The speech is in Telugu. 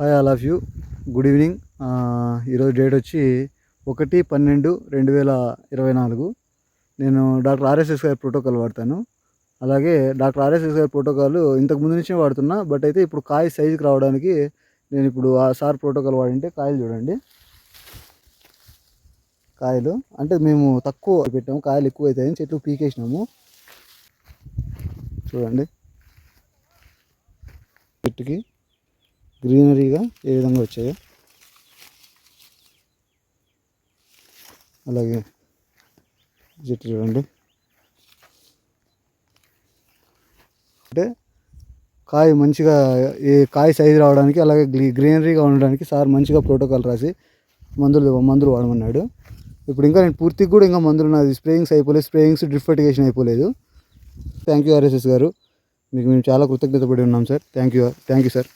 Hi all of you good evening ఈరోజు డేట్ వచ్చి ఒకటి పన్నెండు రెండు వేల ఇరవై నాలుగు. నేను డాక్టర్ ఆర్ఎస్ఎస్ గారి ప్రోటోకాల్ వాడతాను. అలాగే డాక్టర్ ఆర్ఎస్ఎస్ గారి ప్రోటోకాల్ ఇంతకు ముందు నుంచే వాడుతున్నా బట్ అయితే ఇప్పుడు కాయ సైజుకి రావడానికి నేను ఇప్పుడు ఆ సార్ ప్రోటోకాల్ వాడింటే కాయలు చూడండి. కాయలు అంటే మేము తక్కువ పెట్టాము కాయలు ఎక్కువ అవుతాయని చెట్లు పీకేసినాము. చూడండి. చెట్టుకి గ్రీనరీగా ఏ విధంగా వచ్చాయో. అలాగే చెట్టు చూడండి. అంటే కాయ మంచిగా ఏ కాయ సైజు రావడానికి అలాగే గ్రీనరీగా ఉండడానికి సార్ మంచిగా ప్రోటోకాల్ రాసి మందులు మందులు వాడమన్నాడు. ఇప్పుడు ఇంకా నేను పూర్తిగా కూడా ఇంకా మందులు నాది స్ప్రేయింగ్స్ అయిపోలేదు స్ప్రేయింగ్స్ డ్రిప్ ఫర్టిగేషన్ అయిపోలేదు. థ్యాంక్ యూ ఆర్ఎస్ఎస్ గారు. మీకు మేము చాలా కృతజ్ఞత పడి ఉన్నాం sir. Thank you thank you sir.